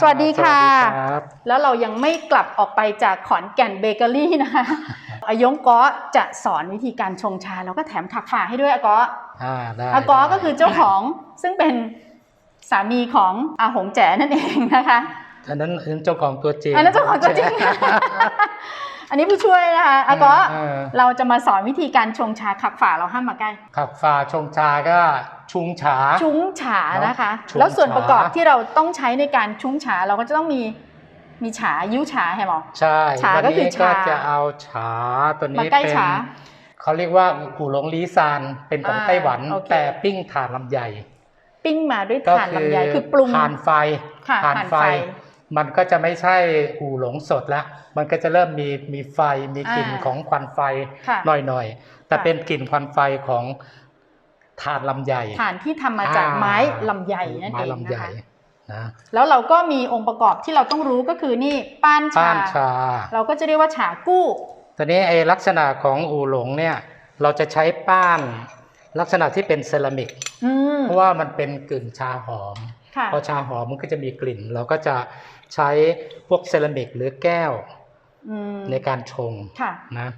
สวัสดีค่ะสวัสดีครับแล้วเรายังไม่กลับออกไปจากขอนแก่นเบเกอรี่นะคะอายงก้อจะสอนวิธีการชงชา แล้วก็แถมถักฝาให้ด้วยอากออ่าได้อากอได้ก็คือเจ้าของซึ่งเป็นสามีของอาหงแจ๋นั่นเองนะคะอันนั้นอันนั้นเจ้าของตัวจริงอันนั้นเจ้าของตัวจริง อันนี้ผู้ช่วยนะคะอากอเออ เราจะมาสอนวิธีการชงชาขักฝาเราห้ามมาใกล้ ขับฝาชงชาก็ชุงฉา ชุ้งฉานะคะ ชุ้งแล้วส่วนประกอบฉาที่เราต้องใช้ในการชุ้งฉาเราก็จะต้องมีมีฉายิ้วฉาใช่ไหม ใช่ฉาวันก็คือนี้ก็ชาจะเอาฉาตัวมานี้ใกล้เป็นฉาเขาเรียกว่าหูหลงลีซานเป็นของอ่าไต้หวัน โอเค แต่ปิ้งถ่านลำใหญ่ปิ้งมาด้วยก็ถ่านคือลำไยคือปรุงถ่านไฟค่ะถ่านถ่านไฟไฟ มันก็จะไม่ใช่หูหลงสดแล้วมันก็จะเริ่มมีมีไฟมีกลิ่นอ่าของควันไฟค่ะหน่อยๆ แต่ค่ะเป็นกลิ่นควันไฟของถ่านลำใหญ่ถ่านที่ทำมาจากอ่ไม้ลำไยนั่นไม้เองลำนะใหญ่คะนะแล้วเราก็มีองค์ประกอบที่เราต้องรู้ก็คือนี่ป้านป้าชานชา เราก็จะเรียกว่าฉากู้ตอนนี้ไอลักษณะของอูหลงเนี่ยเราจะใช้ป้านลักษณะที่เป็นเซรามิกอืมเพราะว่ามันเป็นกลิ่นชาหอมค่ะพอชาหอมมันก็จะมีกลิ่น เราก็จะ ใช้พวกเซรามิกหรือแก้วอืมในการชงค่ะนะ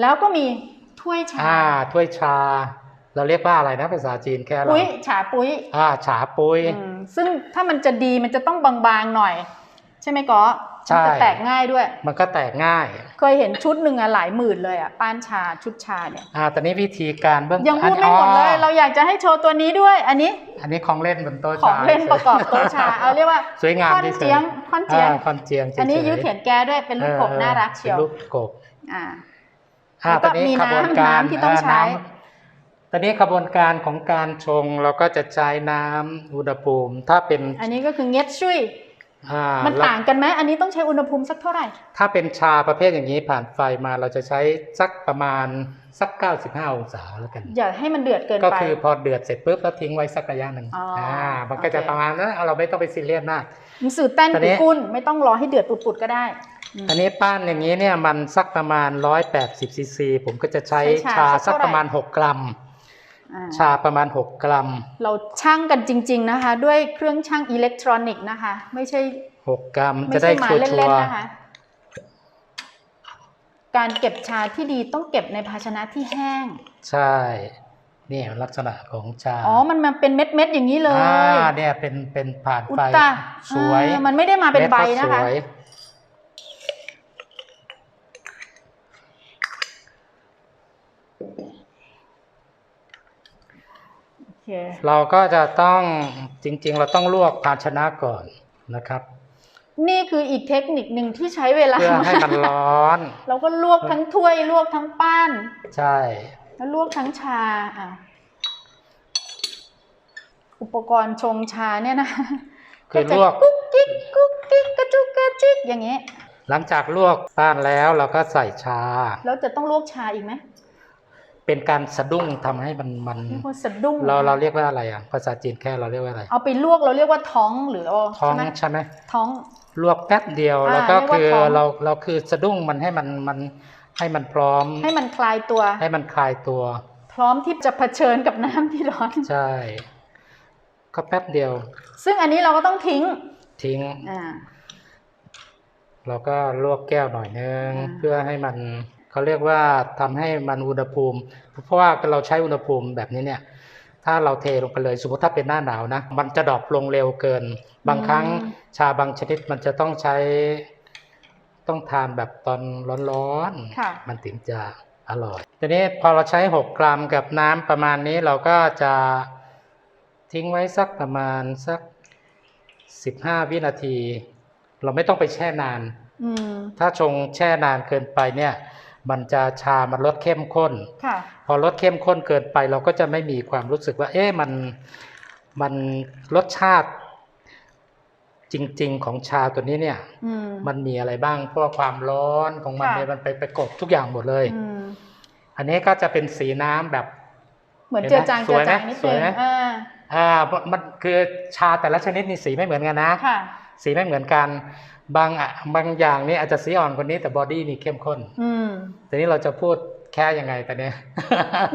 แล้วก็มีถ้วยชา อ่า ถ้วยชา เราเรียกว่าอะไรนะภาษาจีนแค่เราปุ้ยฉาปุ้ย อ่า ฉาปุ้ยอืมซึ่งถ้ามันจะดีมันจะต้องบางๆหน่อย ใช่ไหมก็ ใช่ มันจะแตกง่ายด้วย มันก็แตกง่าย เคยเห็นชุดหนึ่งอะหลายหมื่นเลยอะป้านชาชุดชาเนี่ยอ่าตอนนี้วิธีการเบื้องยังพูดไม่หมดเลยอ๋อเราอยากจะให้โชว์ตัวนี้ด้วย อันนี้ อันนี้ของเล่นบนโต๊ะของชาเล่นประกอบโต๊ะชา เอาเรียกว่าสวยงามคอนที่สุดเจียงคอนเจียงอ่าคอนเจียงเฉๆอันนี้ยุ้ยเขียนแก้ด้วยเป็นรูปกบออน่ารักเชียวป็นรูปกบอ่าอ่าแล้วก็ตอนนี้มีขบวนน้ำการน้ำที่ต้องใช้าน้ำตอนนี้ขบวนการของการชงเราก็จะใช้น้ำอุณหภูมิ ถ้าเป็น อันนี้ก็คือเงียดชุยอ่า มันแล้วต่างกันไหมอันนี้ต้องใช้อุณหภูมิสักเท่าไหร่ ถ้าเป็นชาประเภทอย่างนี้ผ่านไฟมาเราจะใช้สักประมาณสัก 95 องศาแล้วกัน อย่าให้มันเดือดเกินก็ไปคือพอเดือดเสร็จปุ๊บแล้วทิ้งไว้สักระยะหนึ่งอ๋ออ่มันก็จะโอเคประมาณนั้นเราไม่ต้องไปซีเรียสมากหนังสือแต้นตอนนี้กุกุ้นไม่ต้องรอให้เดือดปุดๆก็ได้อืมอันนี้ป้านอย่างนี้เนี่ยมันสักประมาณ 180ซีซีผมก็จะใช้ใช้ชาชาสัสักกเท่าไหร่ประมาณ 6 กรัมอ่า ชาประมาณ 6 กรัม เราช่างกันจริง ๆนะคะ ด้วยเครื่องช่างอิเล็กทรอนิกส์นะคะ ไม่ใช่ 6 กรัมไม่จะได้ใช่มาชัวเล่ร์นๆนะคะการเก็บชาที่ดีต้องเก็บในภาชนะที่แห้งๆใช่เนี่ยลักษณะของชา อ๋อ มันมาเป็นเม็ดๆอย่างนี้เลย อ่า เนี่ยเป็นเป็นผ่านอุไฟตตาสวยอ่ามันไม่ได้มาเป็นใบม็ดนะก็คะสวย เคเราก็จะต้องจริง ๆ เราต้องลวกภาชนะก่อนนะครับ นี่คืออีกเทคนิคหนึ่งที่ใช้เวลาเพื่อให้มันร้อน เราก็ลวกทั้งถ้วยลวกทั้งป้าน ใช่ แล้วลวกทั้งชาอะอุปกรณ์ชงชาเนี่ยนะคือลวกจะกุ๊กกิ๊กกุ๊กกิ๊กกระจุกกระจิกอย่างเงี้ยหลังจากลวกป้านแล้วเราก็ใส่ชา แล้วจะต้องลวกชาอีกไหม เป็นการสะดุ้งทำให้มันมันเรียกว่าสะดุ้งเราเราเรียกว่าอะไรอะภาษาจีนแค่เราเรียกว่าอะไร เอาไปลวกเราเรียกว่าท้องหรือเอาท้องใช่ไหมใช่ไหมท้องลวกแป๊บเดียวอ่าแล้วก็เรียกว่าคือท้องเราเราคือสะดุ้งมันให้มันมันให้มันพร้อม ให้มันคลายตัว ให้มันคลายตัว พร้อมที่จะเผชิญกับน้ำที่ร้อนใช่ก็แป๊บเดียว ซึ่งอันนี้เราก็ต้องทิ้ง ทิ้งอ่าเราก็ลวกแก้วหน่อยนึงอ่าเพื่อให้มัน เขาเรียกว่าทำให้มันอุณหภูมิ เพราะว่าเราใช้อุณหภูมิแบบนี้เนี่ยถ้าเราเทลงไปเลยสมมติถ้าเป็นหน้าหนาวนะมันจะดรอปลงเร็วเกิน บางครั้งชาบางชนิดมันจะต้องใช้ต้องทานแบบตอนร้อนค่ะๆมันถึงจะอร่อยทีนี้พอเราใช้ 6 กรัมกับน้ำประมาณนี้เราก็จะทิ้งไว้สักประมาณสัก 15 วินาที เราไม่ต้องไปแช่นานอืมถ้าชงแช่นานเกินไปเนี่ย มันจะชามันลดเข้มข้นค่ะพอลดเข้มข้นเกินไปเราก็จะไม่มีความรู้สึกว่า เอ๊ะมันมันรสชาติจริง ๆ ของชาตัวนี้เนี่ยอืมมันมีอะไรบ้าง เพราะว่าความร้อนของมันค่ะเนี่ยมันไปไปกบทุกอย่างหมดเลยอืมอันนี้ก็จะเป็นสีน้ำแบบ เหมือนเห็นเจืไหมอจางสเจืวอยไหมจางนิดสวนึยงไหมอ่าอ่า มันคือชาแต่ละชนิดนี่สีไม่เหมือนกันนะค่ะสีไม่เหมือนกัน บางอะบางอย่างนี่อาจจะสีอ่อนกว่านี้แต่บอดี้นี่เข้มข้นอืมทีนี้เราจะพูดแค่ยังไงแต่เนี้ย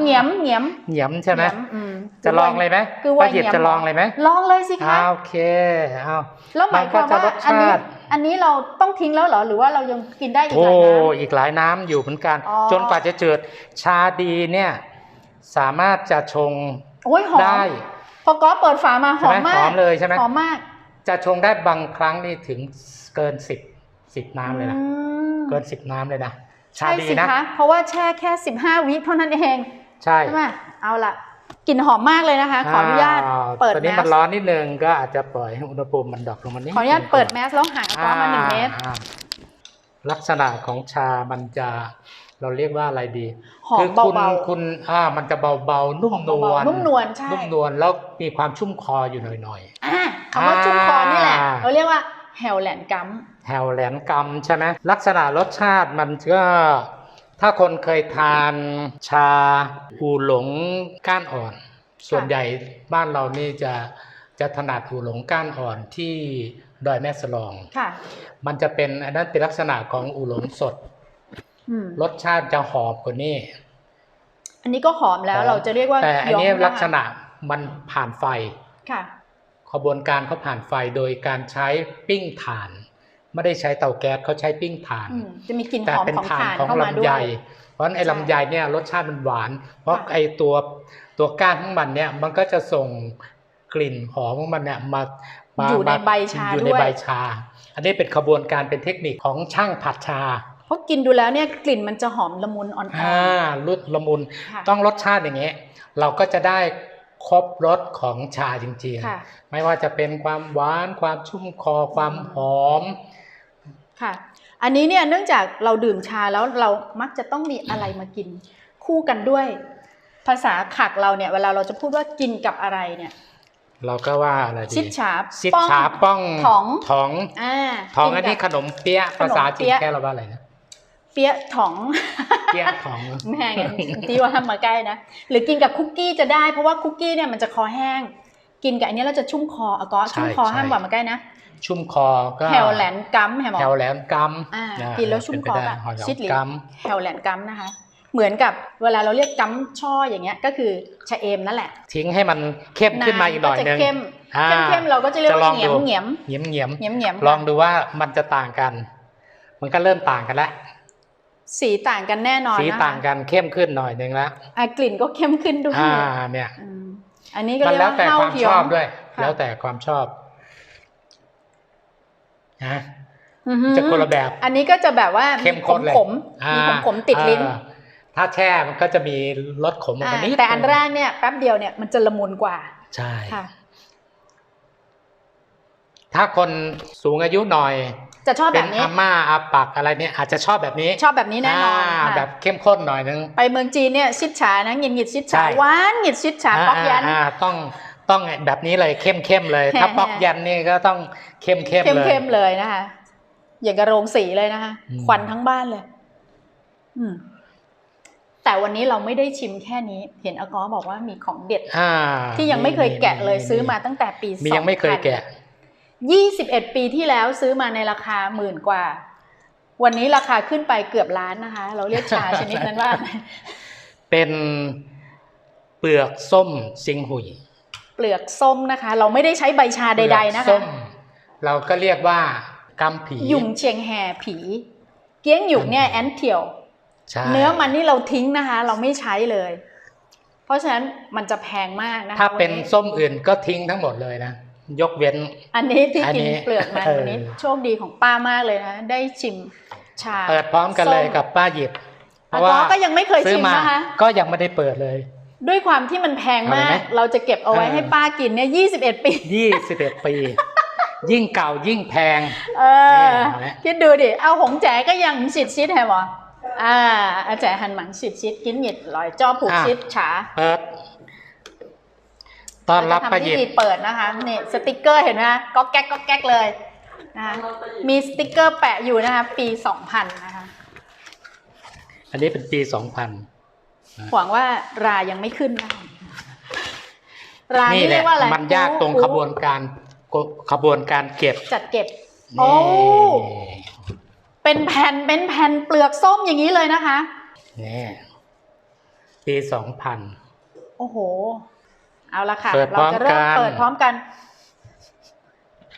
เหนียมเหนียมเหนียมใช่ไหมเนียอืมจะลองเลยไหมคือป้าว่าหยิบจะลองเลยไหมลองเลยสิคะอ่าโอเคเอาแล้วหมายความว่ามันก็จะรสอันนี้ชาติอันนี้เราต้องทิ้งแล้วเหรอหรือว่าเรายังกินได้อีกหโอ้ลายน้ำอีกหลายน้ำอยู่เหมือนกันอ๋อจนกว่าจะจืดชาดีเนี่ย สามารถจะชงโอ้ยหอมได้พอก๊อฟเปิดฝามาหใช่อไหมมมาหกอมเลยใช่ไหมหอมมาก จะชงได้บางครั้งนี่ถึงเกินสิบสิบน้ำเลยนะ อืมเกินสิบน้ำเลยนะ ชาใช่ดีสินะ คะเพราะว่าแช่แค่ 15 วิเท่านั้นเองใช่ ใช่ไหมเอาล่ะกลิ่นหอมมากเลยนะคะ ขออนุญาตอ่เปิดตอนแมนี้มันสร้อนนิดนึงก็อาจจะปล่อยให้อุณหภูมิมันดรอปลงมานิดขออนุญาตเปิดแมสแล้วห่างก๊อฟมาหนึ่งเมตร อ่าลักษณะของชามันจะเราเรียกว่าอะไรดีหอมคืคุณเบาคุณอ่ามันจะเบาๆนุ่มนวลๆนุ่มนวลใช่ นุ่มนวลแล้วมีความชุ่มคออยู่หน่อยอ่า คำว่าชุ่มคอนี่แหละอ่าเราเรียกว่าแฮลแลนด์กัมๆแฮวแหลนกำใช่ไหมลักษณะรสชาติมันก็ถ้าคนเคยทานชาอูหลงก้านอ่อน ส่วนใหญ่บ้านเรานี่จะจะถนัดอูหลงก้านอ่อนที่ดอยแม่สลองค่ะ มันจะเป็นอันนั้นเป็นลักษณะของอูหลงสดอืมรสชาติจะหอมกว่านี้ อันนี้ก็หอมแล้วหอมเราจะเรียกว่าแต่อันนี้ยงลักษณะมันผ่านไฟค่ะ ขบวนการเขาผ่านไฟโดยการใช้ปิ้งถ่าน ไม่ได้ใช้เตาแก๊สเขาใช้ปิ้งถ่านอืมจะมีกลิ่นแต่หอมเป็นของถ่านถ่านของเข้ามาด้ลำวไยยเพราะฉะนั้นไอ้ใช่ลำไยเนี่ยรสชาติมันหวาน เพราะค่ะไอ้ตัวตัวก้านของมันเนี่ยมันก็จะส่งกลิ่นหอมของมันเนี่ยมามาอยู่ในมาใบชาอยู่ในด้วยใบชา อันนี้เป็นขบวนการเป็นเทคนิคของช่างผัดชาเพราะกินดูแล้วเนี่ยกลิ่นมันจะหอมละมุนอ่อนอ่ารุดละมุนๆค่ะต้องรสชาติอย่างเงี้ยเราก็จะได้ ครบรสของชาจริงค่ะๆไม่ว่าจะเป็นความหวานความชุ่มคอความหอมค่ะ อันนี้เนี่ยเนื่องจากเราดื่มชาแล้วเรามักจะต้องมีอะไรมากิน คู่กันด้วย ภาษาขักเราเนี่ย เวลาเราจะพูดว่ากินกับอะไรเนี่ย เราก็ว่าอะไรดีชิดฉาซิดป้องฉาป้องถองถองอ่าถองกิอันนี้กับขนมเปี๊ยะขนมภาษาจีนเปี๊ยะแค่เราว่าอะไรนะ เปี๊ยะถองเปี๊ยะถองแม่งที่ว่าทำมาใกล้นะ หรือกินกับคุกกี้จะได้ เพราะว่าคุกกี้เนี่ยมันจะคอแห้ง กินกับอันนี้เราจะชุ่มคออะก็ชุ่มคอห้ามหวานมาใกล้นะชุ่มคอก็แฮวแหลนกัมแฮมแฮวแหลนกัมอ่าอ่ากินแล้วชุ่มคอเป็นไปแบได้บแฮวแหลนชิดลิ้นกัมแฮวแลนด์กัมนะคะ เหมือนกับเวลาเราเรียกกัมช่ออย่างเงี้ยก็คือชะเอมนั่นแหละ ทิ้งให้มันเข้มขึ้นมาอีกหน่อยก็จะนึงเข้มอ่าเข้มๆเราก็จะเรียกจะลว่าองเหงียดูมเหงียมเหงียมเหงียมเหงียมเหงียมลองดูว่ามันจะต่างกัน มันก็เริ่มต่างกันแล้ว สีต่างกันแน่นอนสีนะคะต่างกันเข้มขึ้นหน่อยนึงแล้วอะกลิ่นก็เข้มขึ้นด้วยอ่าเนี่ยอืมอันนี้ก็มันเรียกแล้วว่าแต่เฮาความเฮียชอบงด้วยค่ะแล้วแต่ความชอบนะอือหือจะคนละแบบ อันนี้ก็จะแบบว่าเข้มข้นเลยขมๆมีขมๆติดลิ้นอ่าถ้าแช่มันก็จะมีรสขมออกอ่ามานิดแต่อันนึงแรกเนี่ยแป๊บเดียวเนี่ยมันจะละมุนกว่า ใช่ค่ะถ้าคนสูงอายุหน่อย จะชอบเป็แบนบนี้อาม่าอาปักอะไรเนี่ยอาจจะชอบแบบนี้ ชอบแบบนี้แน่นอนอ่าค่ะแบบเข้มข้นหน่อยนึง ไปเมืองจีนเนี่ยชิดฉานะหงิดหงิดชิดใช่ฉาหวานหงิดชิดฉาป๊อกยันอ่าต้องต้องแบบนี้เลยเข้มเข้มๆเลย ถ้าแฮะป๊อกยันนี่ก็ต้องเข้มเข้มเข้มเลยเข้มเลยนะคะอย่างกระโรงสีเลยนะคะอืมควันทั้งบ้านเลย อืมแต่วันนี้เราไม่ได้ชิมแค่นี้ เห็นอากอบอกว่ามีของเด็ดอ่าที่ยังไม่เคยแกะเลยซื้อมาตั้งแต่ปีมียังไม่เคยแกะ ยี่สิบเอ็ดปีที่แล้วซื้อมาในราคาหมื่นกว่า วันนี้ราคาขึ้นไปเกือบล้านนะคะ เราเรียกชาชนิดนั้นว่า เป็นเปลือกส้มซิงหุย เปลือกส้มนะคะ เราไม่ได้ใช้ใบชาใด ๆ นะเปลือกส้คะมเราก็เรียกว่ากำผีหยุ่งเชียงแห่ผี เกี้ยงหยุ่งเนี่ยแอนเทียวใช่เนื้อมันนี่เราทิ้งนะคะ เราไม่ใช้เลย เพราะฉะนั้นมันจะแพงมากนะคะถ้าเป็นวันนี้ส้มอื่นก็ทิ้งทั้งหมดเลยนะ ยกเว้น อันนี้ที่อันกินนี้เปลือกมันเออวันนี้โชคดีของป้ามากเลยนะ ได้ชิมชาเปิดพร้อมกันเลยส้มกับป้าหยิบ เพอาราะว่าก็ก็ยังไม่เคยซื้ชิอมมานะคะ ก็ยังไม่ได้เปิดเลย ด้วยความที่มันแพงมาเอาเลยไหกมเราจะเก็บเอาไว้เออให้ป้ากินเนี่ยยี่สิบเอ็ดปียี่สิบเอ็ดปี ยิ่งเก่ายิ่งแพง เออนี่เห็นไหมคิดดูดิ เอาหงแจก็ยังสิดชิดแฮมวะอ่าอาแจหันหมังสิดชิดกินหยิดลอยจ้อผูกชิดฉาเปิด ตอนรับเาจะป้าทำหพิยิบธีเปิดนะคะนี่สติกเกอร์เห็นไหมคะก็แก๊กก็แก๊กเลยนะคะมีสติกเกอร์แปะอยู่นะคะ ปี2000นะคะ อันนี้เป็นปีสองพันหวังว่ารายังไม่ขึ้นนะคะรานี่นี่แหเรีละยกว่าอะไรมันยากตรงขบวนการขบวนการเก็บจัดเก็บโอ้นี่เป็นแผ่นเป็นแผ่นเปลือกส้มอย่างนี้เลยนะคะนี่ปีสองพันโอ้โห เอาละค่ะ เปิดพร้เราอมจะเริ่มกัน เปิดพร้อมกัน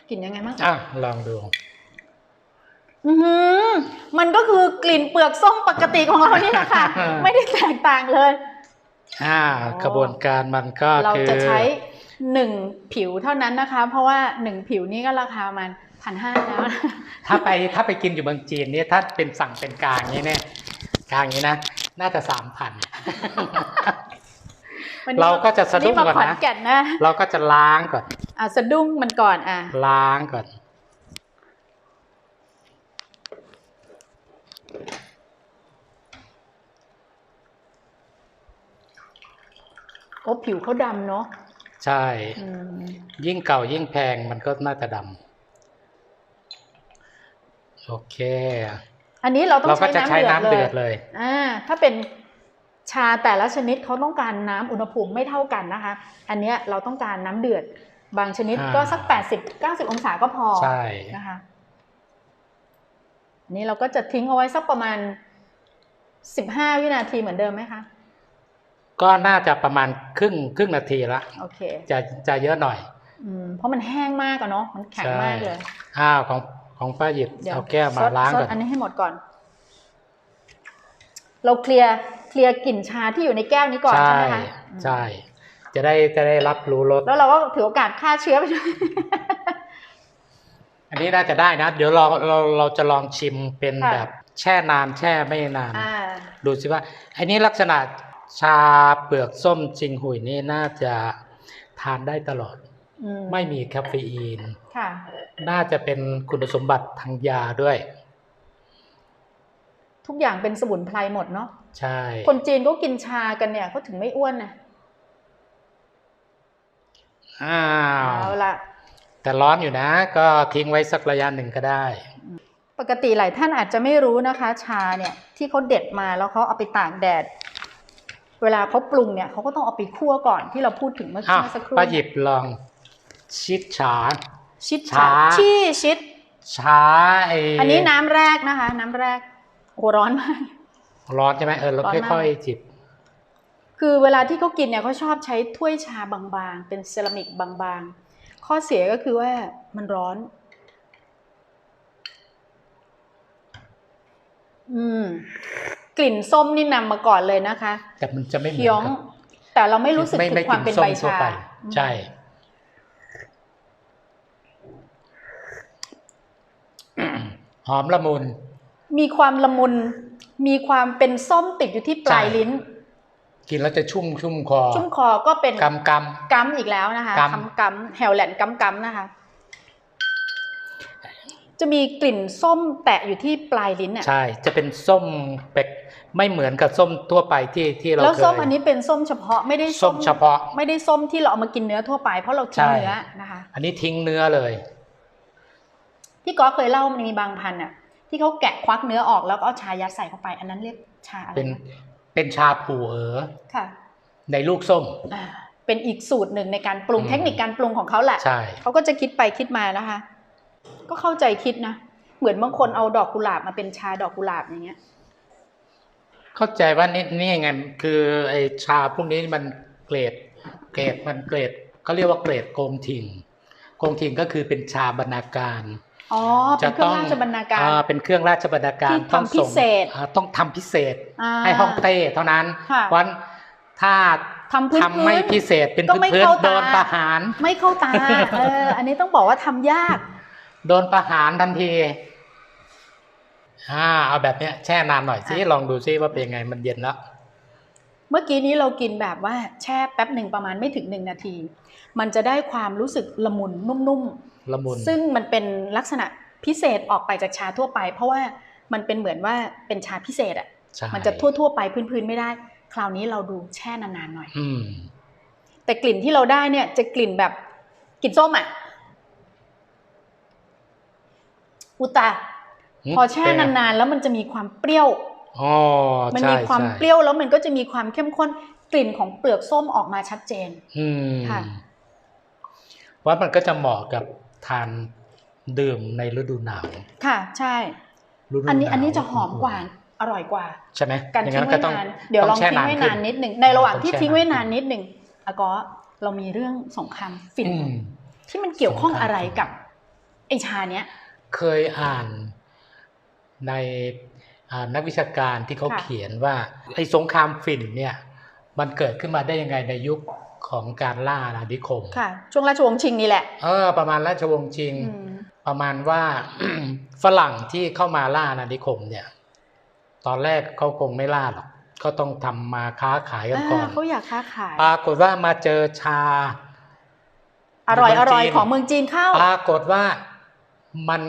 กลิ่นยังไงบ้างอะลองดู อือหือมันก็คือกลิ่นเปลือกส้มปกติของเรานี่แหละค่ะ ไม่ได้แตกต่างเลย อ่าอ๋อกระบวนการมันก็เราคือจะใช้หนึ่งผิวเท่านั้นนะคะ เพราะว่าหนึ่งผิวนี่ก็ราคาประมันพันห้าแล้วนะถ้าไปถ้าไปกินอยู่เมืองจีนเนี่ยถ้าเป็นสั่งเป็นกลางนี้เนี่ยกลางนี้นะ น่าจะสามพันวันนี้ เราก็จะสะดุ้งมาก่อนขอนนะแก่นนะ เราก็จะล้างก่อน อะสะดุ้งมันก่อน อะ ล้างก่อน โอ้ผิวเขาดำเนาะ ใช่อืมยิ่งเก่ายิ่งแพงมันก็น่าจะดำ โอเค อันนี้เราต้องเราก็ใช้จะน้ำใช้เดือดน้ำเลเดืยอดเลย อ่า ถ้าเป็น ชาแต่ละชนิดเขาต้องการน้ำอุณหภูมิไม่เท่ากันนะคะ อันเนี้ยเราต้องการน้ำเดือด บางชนิดอ่าก็สัก 80 90 องศาก็พอใช่นะคะอันนี้เราก็จะทิ้งเอาไว้สักประมาณ 15 วินาทีเหมือนเดิมไหมคะ ก็น่าจะประมาณครึ่งครึ่งนาทีละโอเคจะจะเยอะหน่อยอืมเพราะมันแห้งมากอะเนาะมันแข็งมากเลยอ้าวของของป้าหยิบเดี๋ยวเอาแก้วมาซดล้างซก่ดอนอันนี้ให้หมดก่อน เราเคลียร์เค ลียร์กลิ่นชาที่อยู่ในแก้วนี้ก่อนใช่ไหมคะอืมใช่ จะได้จะได้รับรู้รสแล้วเราก็ถือโอกาสฆ่าเชื้อไปด้วยอันนี้น่าจะได้นะ เดี๋ยวเราเราเราจะลองชิมเป็นค่ะแบบแช่นานแช่ไม่นานอ่าดูสิว่าอันนี้ลักษณะชาเปลือกส้มจิงหุยนี่น่าจะทานได้ตลอดอืไม่มีคาเฟอีนค่ะน่าจะเป็นคุณสมบัติทางยาด้วย ทุกอย่างเป็นสมุนไพรหมดเนาะใช่ คนจีนก็กินชากันเนี่ยเขาถึงไม่อ้วนนะอ้าวเอาละแต่ร้อนอยู่นะ ก็ทิ้งไว้สักระยะหนึ่งก็ได้ ปกติหลายท่านอาจจะไม่รู้นะคะ ชาเนี่ยที่เขาเด็ดมาแล้วเขาเอาไปตากแดด เวลาเขาปรุงเนี่ยเขาก็ต้องเอาไปคั่วก่อนที่เราพูดถึงเมื่ออ้าวเมื่อสักครู่ป้าหยิบลอง ชิดฉาชิดชา ชี่ชิดช้าไออันนี้น้ำแรกนะคะ น้ำแรก โอ้ร้อนมาก ร้อนใช่ไหมเออเราร้อนมากค่อยๆจิบ คือเวลาที่เขากินเนี่ยเขาชอบใช้ถ้วยชาบางๆ เป็นเซรามิกบางๆ ข้อเสียก็คือว่ามันร้อน อืม กลิ่นส้มนี่นำมาก่อนเลยนะคะ แต่มันจะไม่เหมือเคี้ยวนกับแต่เราไม่รู้สึกไม่ถึไม่งความเป็นส้ใบมทั่วชาไปใช่หอมละมุน มีความละมุน มีความเป็นส้มติดอยู่ที่ปลายใช่ลิ้น กินแล้วจะชุ่มชุ่มคอ ชุ่มคอก็เป็นกำกกัมอีกแล้วนะคะกัมคำกัมแฮวแลนด์กัมกัมนะคะ จะมีกลิ่นส้มแตะอยู่ที่ปลายลิ้นำอะใช่ จะเป็นส้มเป็กไม่เหมือนกับส้มทั่วไปที่ที่เราแล้วเคยส้มอันนี้เป็นส้มเฉพาะไม่ได้ส้มเฉพาะ ไม่ได้ส้มที่เราเอามากินเนื้อทั่วไปเพราะเราทิ้งใช่เนื้อนะคะ อันนี้ทิ้งเนื้อเลยพี่ก๊อฟเคยเล่ามันมีบางพันธุ์อะ ที่เขาแกะควักเนื้อออกแล้วก็เอาชายัดใส่เข้าไป อันนั้นเรียกชาอะไรเป็นนะเป็นชาผูเอ๋อค่ะ ในลูกส้มอ่าเป็นอีกสูตรหนึ่งในการปรุงอืมเทคนิคการปรุงของเขาแหละใช่เขาก็จะคิดไปคิดมานะคะ ก็เข้าใจคิดนะเหมือนบางคนเอาดอกกุหลาบมาเป็นชาดอกกุหลาบอย่างเงี้ย เข้าใจว่านี่นี่ไงคือไอชาพวกนี้มันเกรด เกรดมันเกรดเขาเรียกว่าเกรดโกงทิงโกงทิงก็คือเป็นชาบรรณาการ อ๋อเป็นเครื่องราชบรรณาการอ่เป็นเครื่องราชบรรณาการที่ทำต้องส่งพิเศษอ่าต้องทำพิเศษาให้ห้องเต้เท่านั้นค่ะวันถ้าทำพื้นทำไม่พิเศษเป็นก็ไม่พื้นเข้าๆโดตานประหาร ไม่เข้าตาเอออันนี้ต้องบอกว่าทำยาก โดนประหารทันทีอ่าเอาแบบเนี้ยแช่นานหน่อยสิอะลองดูซิว่าเป็นยังไงมันเย็นแล้ว เมื่อกี้นี้เรากินแบบว่าแช่แป๊บหนึ่งประมาณไม่ถึงหนึ่งนาที มันจะได้ความรู้สึกละมุนนุ่มละมุนๆซึ่งมันเป็นลักษณะพิเศษออกไปจากชาทั่วไป เพราะว่ามันเป็นเหมือนว่าเป็นชาพิเศษอะใช่มันจะทั่วๆไปพื้นๆไม่ได้ คราวนี้เราดูแช่นานๆหน่อยอืมแต่กลิ่นที่เราได้เนี่ย จะกลิ่นแบบกลิ่นส้มอะอุตาอืมพอแช่นานๆ แล้วมันจะมีความเปรี้ยวอ๋อ มันใช่มีความใช่เปรี้ยวแล้วมันก็จะมีความเข้มข้นกลิ่นของเปลือกส้มออกมาชัดเจนอืมค่ะว่ามันก็จะเหมาะกับทานดื่มในฤดูหนาว ค่ะ ใช่ฤดูอันนี้หาวอันนี้จะหอมกว่าอร่อยกว่า ใช่ไหมการอย่ทิ้งก็ไว้ต้องนานเดี๋ยวลองแช่ทิ้งไว้นานขึ้นิดหนึ่งในระหว่างต้องที่แช่ทิ้งไว้นานขึ้นิดหนึ่งอากอเรามีเรื่องสงครามฝิ่นอืมที่มันเกี่ยวข้องสงครามอะไรกับไอชาเนี้ย เคยอ่านในอ่า นักวิชาการที่เขาค่ะเขียนว่าไอ้สงครามฝิ่นเนี่ยมันเกิดขึ้นมาได้ยังไงในยุคของการล่าอาณานิคมค่ะ ช่วงราชวงศ์ชิงนี่แหละเออประมาณราชวงศ์ชิงอืมประมาณว่าฝรั่งที่เข้ามาล่าอาณานิคมเนี่ย ตอนแรกเขาคงไม่ล่าหรอกเขาต้องทำมาค้าขายกันก่อนอ่าเขาอยากค้าขาย ปรากฏว่ามาเจอชา อร่อยเมือองจีนร่อยของเมืองจีนเข้า ปรากฏว่ามัน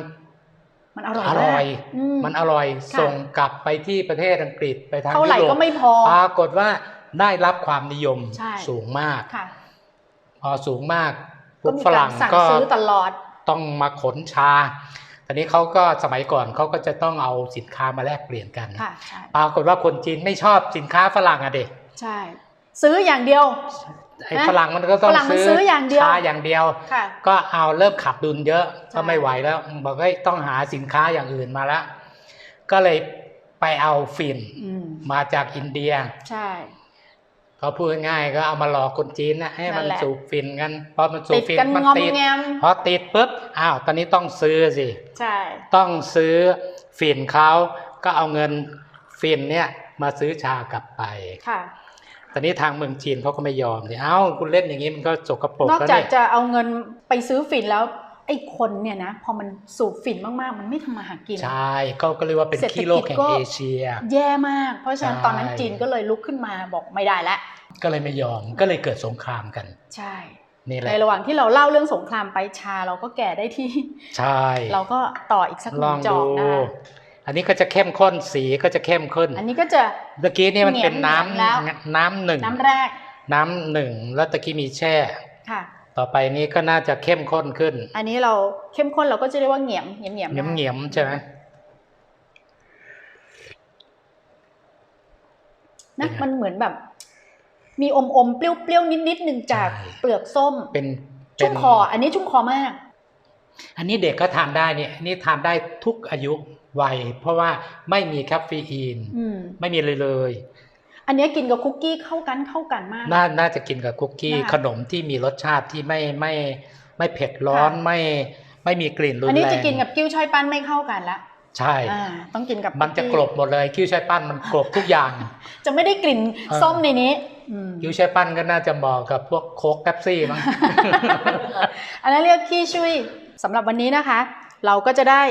มันอร่อยอร่อยมากมันอร่อยค่ะส่งกลับไปที่ประเทศอังกฤษไปทางเท่าไหร่ยุโรปก็ไม่พอปรากฏว่าได้รับความนิยมใช่สูงมากค่ะพอสูงมากพก็วกมีฝการรั่งสั่งก็ซื้อตลอดต้องมาขนชาตอนนี้เขาก็สมัยก่อนเขาก็จะต้องเอาสินค้ามาแลกเปลี่ยนกันค่ะใช่ปรากฏว่าคนจีนไม่ชอบสินค้าฝรั่งอะเด็กใช่ ซื้ออย่างเดียว ไอ้นะฝรั่งมันก็ต้องฝรั่งมันซื้ออย่างเดียวชาอย่างเดียวค่ะก็เอาเริ่มขับดุลเยอะใช่ก็ไม่ไหวแล้ว บอกว่าต้องหาสินค้าอย่างอื่นมาแล้วก็เลยไปเอาฟินอืมมาจากอินเดีย ใช่เขาพูดง่ายๆก็เอามาหลอกคนจีนนะให้มันนั่นแหละสูบฟินกันพอมันสูติบดฟินกันมันงอมติดแงมพอติดปุ๊บอ้าวตอนนี้ต้องซื้อสิใช่ต้องซื้อฟินเขาก็เอาเงินฟินเนี่ยมาซื้อชากลับไปค่ะ ตอนนี้ทางเมืองจีนเขาก็ไม่ยอมเนี่ยเอ้าคุณเล่นอย่างนี้มันก็สกปรกนอกแล้วจากเนี่ยจะเอาเงินไปซื้อฝิ่นแล้วไอ้คนเนี่ยนะพอมันสูบฝิ่นมากๆ มันไม่ทำมาหากิน ใช่ก็ก็เรียกว่าเป็นเศรษฐกิจขี้โลกแห่งก็เอเชีย แย่มาก เพราะฉะนั้นใช่ตอนนั้นจีนก็เลยลุกขึ้นมาบอกไม่ได้แล้วก็เลยไม่ยอมก็เลยเกิดสงครามกัน ใช่นี่แหในละระหว่างที่เราเล่าเรื่องสงครามไปชาเราก็แก่ได้ที่ ใช่ เราก็ต่ออีกสักหลนึ่องงจอดูกนะคะ อันนี้ก็จะเข้มข้นสีก็จะเข้มข้น อันนี้ก็จะเมื่อกี้นี่มันเป็นน้เหนียวแล้วำน้ำหนึ่งน้ำแรก น้ำหนึ่งแล้วตะกี้มีแช่ค่ะ ต่อไปนี้ก็น่าจะเข้มข้นขึ้น อันนี้เราเข้มข้นเราก็จะเรียกว่าเหงียมเหงียมเหงียมเหนียมเหนียมๆใช่ไหมนะเป็นไงมันเหมือนแบบ มีอมอมๆเปรี้ยวเปรี้ยวนิดนิดๆหนึ่งจากใช่เปลือกส้มเป็นเป็ชุ่นมคอ อันนี้ชุ่มคอมาก อันนี้เด็กก็ทานได้เนี่ยอันนี้ทานได้ทุกอายุ วัยเพราะว่าไม่มีคาเฟอีนอืมไม่มีเลยเลย อันนี้กินกับคุกกี้เข้ากันเข้ากันมาก น่าน่าจะกินกับคุกกี้นะคะขนมที่มีรสชาติที่ไม่ไม่ไม่เผ็ดร้อนค่ะไม่ไม่มีกลิ่นรุนแรงอันนี้จะกินกับกิ้วช่อยปั้นไม่เข้ากันละใช่อ่าต้องกินกับมันจะคุกลบหมดเลยคิ้วใช้ปั้นมันกลบทุกอย่าง จะไม่ได้กลิ่นเออส้มในนี้อืมคิ้วใช้ปั้นก็น่าจะเหมาะกับพวกโค้กแป๊บซี่มั้งอันนั้นเรียกขี้ชุยสำหรับวันนี้นะคะ เราก็จะได้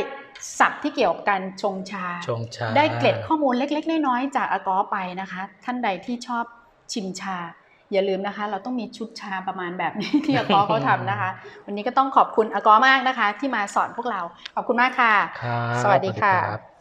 ศัพท์ที่เกี่ยวกับการชงชา ชงชา ได้เกร็ดข้อมูลเล็ก ๆ น้อยๆจากอากอไปนะคะ ท่านใดที่ชอบชิมชา อย่าลืมนะคะ เราต้องมีชุดชาประมาณแบบนี้ที่อากอเขาทำนะคะ วันนี้ก็ต้องขอบคุณอากอมากนะคะ ที่มาสอนพวกเราขอบคุณมากค่ะครับสวัสดีค่ะรับ